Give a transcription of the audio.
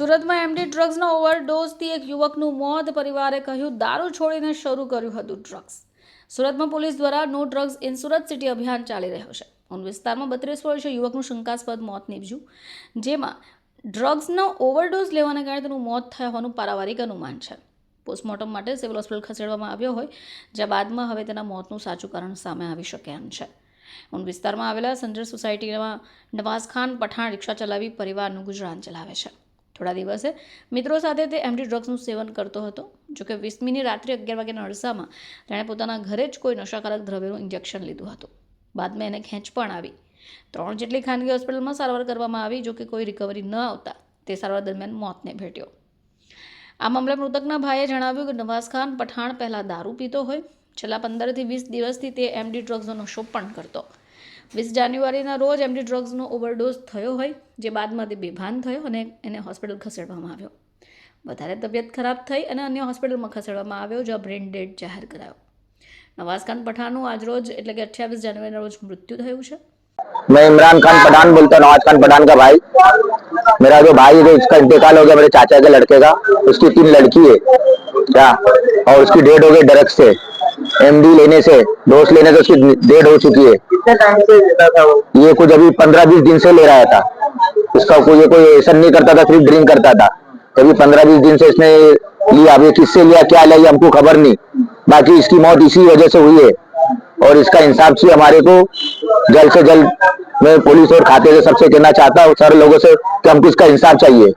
સુરતમાં એમડી ડ્રગ્સના ઓવરડોઝથી એક યુવકનું મોત, પરિવારે કહ્યું, દારૂ છોડીને શરૂ કર્યું હતું ડ્રગ્સ. સુરતમાં પોલીસ દ્વારા no drugs in Surat city અભિયાન ચાલી રહ્યો છે. ઉન વિસ્તારમાં બત્રીસ વર્ષીય યુવકનું શંકાસ્પદ મોત નીપજ્યું, જેમાં ડ્રગ્સનો ઓવરડોઝ લેવાના કારણે તેનું મોત થયા હોવાનું પારિવારિક અનુમાન છે. પોસ્ટમોર્ટમ માટે સિવિલ હોસ્પિટલ ખસેડવામાં આવ્યો હોય, જ્યાં બાદમાં હવે તેના મોતનું સાચું કારણ સામે આવી શકે એમ છે. ઉન વિસ્તારમાં આવેલા સંજર સોસાયટીમાં નવાઝ ખાન પઠાણ રિક્ષા ચલાવી પરિવારનું ગુજરાન ચલાવે છે. થોડા દિવસે. મિત્રો સાથે તે એમડી ડ્રગ્સનું સેવન કરતો હતો. જોકે વીસમીની રાત્રે અગિયાર વાગ્યાના અરસામાં તેણે પોતાના ઘરે જ કોઈ નશાકારક દ્રવ્યનું ઇન્જેક્શન લીધું હતું. બાદમાં એને ખેંચ પણ આવી. ત્રણ જેટલી ખાનગી હોસ્પિટલમાં સારવાર કરવામાં આવી જોકે કોઈ રિકવરી ન આવતા તે સારવાર દરમિયાન મોતને ભેટ્યો. આ મામલે મૃતકના ભાઈએ જણાવ્યું કે નવાઝ ખાન પઠાણ પહેલાં દારૂ પીતો હોય. છેલ્લા પંદરથી વીસ દિવસથી તે એમડી ડ્રગ્સનો નશો પણ કરતો. વીસ જાન્યુઆરીના રોજ એમડી ડ્રગ્સનો ઓવરડોઝ થયો હોય જે બાદમાં તે બેભાન થયો અને એને હોસ્પિટલ ખસેડવામાં આવ્યો વધારે તબિયત ખરાબ થઈ અને અન્ય હોસ્પિટલમાં ખસેડવામાં આવ્યો જ્યાં બ્રેન ડેડ જાહેર કરાયો નવાઝ ખાન પઠાણનું આજરોજ એટલે કે અઠ્યાવીસ જાન્યુઆરીના રોજ મૃત્યુ થયું છે मैं इमरान खान पठान बोलता हूँ नवाज खान पठान का भाई मेरा जो भाई है इसका इंतकाल हो गया मेरे चाचा के लड़के का उसकी तीन लड़की है क्या और उसकी डेट हो गई ड्रग्स से एमडी लेने से डोज लेने से उसकी डेट हो चुकी है। कितने टाइम से लेता था वो? ये कुछ अभी पंद्रह बीस दिन से ले रहा था। इसका कोई ये कोई ऐसा नहीं करता था सिर्फ़ ड्रिंक करता था। अभी पंद्रह बीस दिन से इसने लिया अभी किससे लिया क्या लिया हमको खबर नहीं। बाकी इसकी मौत इसी वजह से हुई है। और इसका इंसाफ से हमारे को जल्द से जल्द मैं पुलिस और खाते से सबसे कहना चाहता हूँ सारे लोगों से कि हमको इसका इंसाफ चाहिए।